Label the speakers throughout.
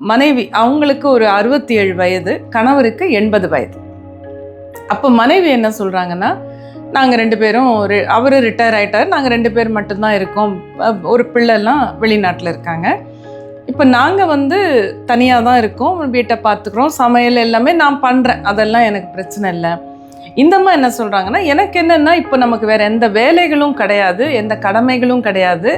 Speaker 1: மனைவி அவங்களுக்கு ஒரு அறுபத்தி ஏழு வயது கணவருக்கு எண்பது வயது. அப்போ மனைவி என்ன சொல்கிறாங்கன்னா நாங்கள் ரெண்டு பேரும் ஒரு அவர் ரிட்டையர் ஆயிட்டார் நாங்கள் ரெண்டு பேர் மட்டும்தான் இருக்கோம். ஒரு பிள்ளைலாம் வெளிநாட்டில் இருக்காங்க. இப்போ நாங்கள் வந்து தனியாக தான் இருக்கோம் வீட்டை பார்த்துக்குறோம் சமையல் எல்லாமே நான் பண்ணுறேன் அதெல்லாம் எனக்கு பிரச்சனை இல்லை. இந்தம்மா என்ன சொல்கிறாங்கன்னா எனக்கு என்னென்னா இப்போ நமக்கு வேறு எந்த வேலைகளும் கிடையாது எந்த கடமைகளும் கிடையாது.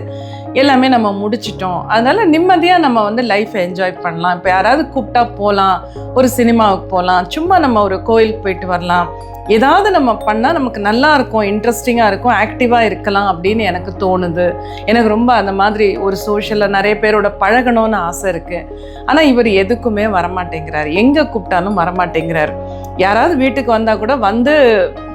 Speaker 1: எல்லாமே நம்ம முடிச்சிட்டோம். அதனால நிம்மதியாக நம்ம வந்து லைஃப்பை என்ஜாய் பண்ணலாம். இப்போ யாராவது கூப்பிட்டா போகலாம் ஒரு சினிமாவுக்கு போகலாம் சும்மா நம்ம ஒரு கோயிலுக்கு போயிட்டு வரலாம். ஏதாவது நம்ம பண்ணால் நமக்கு நல்லா இருக்கும் இன்ட்ரெஸ்டிங்காக இருக்கும் ஆக்டிவாக இருக்கலாம் அப்படின்னு எனக்கு தோணுது. எனக்கு ரொம்ப அந்த மாதிரி ஒரு சோஷியலில் நிறைய பேரோட பழகணும்னு ஆசை இருக்குது ஆனால் இவர் எதுக்குமே வரமாட்டேங்கிறார். எங்கே கூப்பிட்டாலும் வரமாட்டேங்கிறார். யாராவது வீட்டுக்கு வந்தால் கூட வந்து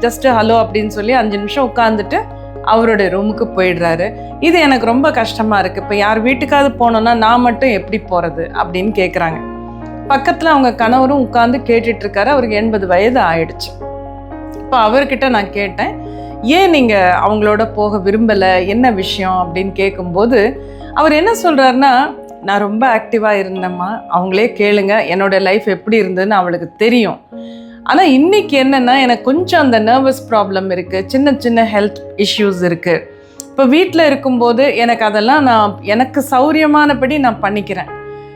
Speaker 1: ஜஸ்ட்டு ஹலோ அப்படின்னு சொல்லி அஞ்சு நிமிஷம் உட்காந்துட்டு அவருடைய ரூமுக்கு போயிடுறாரு. இது எனக்கு ரொம்ப கஷ்டமாக இருக்குது இப்போ யார் வீட்டுக்காவது போனோன்னா நான் மட்டும் எப்படி போகிறது அப்படின்னு கேட்குறாங்க பக்கத்தில் அவங்க கணவரும் உட்காந்து கேட்டுட்ருக்காரு. அவருக்கு எண்பது வயது ஆயிடுச்சு. இப்போ அவர்கிட்ட நான் கேட்டேன் ஏன் நீங்கள் அவங்களோட போக விரும்பலை? என்ன விஷயம்? அப்படின்னு கேட்கும்போது அவர் என்ன சொல்கிறாருன்னா நான் ரொம்ப ஆக்டிவாக இருந்தேம்மா. அவங்களே கேளுங்க. என்னோட லைஃப் எப்படி இருந்ததுன்னு அவளுக்கு தெரியும். ஆனால் இன்னைக்கு என்னென்னா எனக்கு கொஞ்சம் அந்த நர்வஸ் ப்ராப்ளம் இருக்குது சின்ன சின்ன ஹெல்த் இஷ்யூஸ் இருக்குது இப்போ வீட்டில் இருக்கும்போது எனக்கு அதெல்லாம் நான் எனக்கு சௌரியமானபடி நான் பண்ணிக்கிறேன்.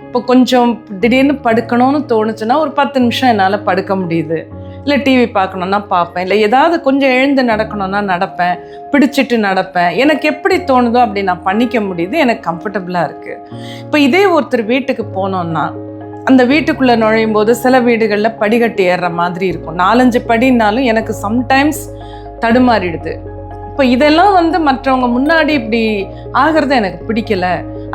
Speaker 1: இப்போ கொஞ்சம் திடீர்னு படுக்கணும்னு தோணுச்சுன்னா ஒரு பத்து நிமிஷம் என்னால் படுக்க முடியுது. இல்லை டிவி பார்க்கணுன்னா பார்ப்பேன். இல்லை ஏதாவது கொஞ்சம் எழுந்து நடக்கணும்னா நடப்பேன். பிடிச்சிட்டு நடப்பேன். எனக்கு எப்படி தோணுதோ அப்படி நான் பண்ணிக்க முடியுது. எனக்கு கம்ஃபர்டபுளாக இருக்குது இப்போ இதே ஒருத்தர் வீட்டுக்கு போனோன்னா அந்த வீட்டுக்குள்ளே நுழையும் போது சில வீடுகளில் படிகட்டு ஏறுற மாதிரி இருக்கும். நாலஞ்சு படின்னாலும் எனக்கு சம்டைம்ஸ் தடுமாறிடுது. இப்போ இதெல்லாம் வந்து மற்றவங்க முன்னாடி இப்படி ஆகிறது எனக்கு பிடிக்கல.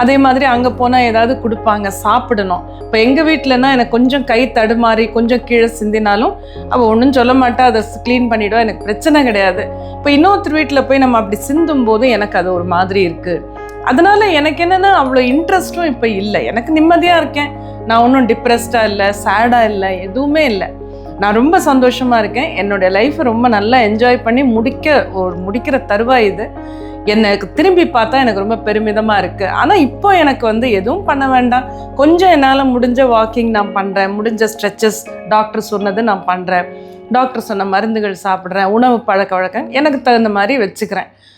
Speaker 1: அதே மாதிரி அங்கே போனால் ஏதாவது கொடுப்பாங்க சாப்பிடணும். இப்போ எங்கள் வீட்டிலனா எனக்கு கொஞ்சம் கை தடுமாறி கொஞ்சம் கீழே சிந்தினாலும் அவள் ஒன்றும் சொல்ல மாட்டா அதை க்ளீன் பண்ணிவிடுவா எனக்கு பிரச்சனை கிடையாது. இப்போ இன்னொருத்தர் வீட்டில் போய் நம்ம அப்படி சிந்தும் போது எனக்கு அது ஒரு மாதிரி இருக்குது அதனால் எனக்கு என்னென்னா அவ்வளோ இன்ட்ரெஸ்ட்டும் இப்போ இல்லை. எனக்கு நிம்மதியாக இருக்கேன். நான் ஒன்றும் டிப்ரெஸ்டாக இல்லை சேடாக இல்லை எதுவுமே இல்லை. நான் ரொம்ப சந்தோஷமாக இருக்கேன். என்னுடைய லைஃப்பை ரொம்ப நல்லா என்ஜாய் பண்ணி முடிக்க ஒரு முடிக்கிற தருவாய் இது. எனக்கு திரும்பி பார்த்தா எனக்கு ரொம்ப பெருமிதமாக இருக்குது ஆனால் இப்போ எனக்கு வந்து எதுவும் பண்ண வேண்டாம். கொஞ்சம் என்னால் முடிஞ்ச வாக்கிங் நான் பண்ணுறேன் முடிஞ்ச ஸ்ட்ரெச்சஸ் டாக்டர் சொன்னது நான் பண்ணுறேன் டாக்டர் சொன்ன மருந்துகள் சாப்பிட்றேன். உணவு பழக்க வழக்கம் எனக்கு தகுந்த மாதிரி வச்சுக்கிறேன்.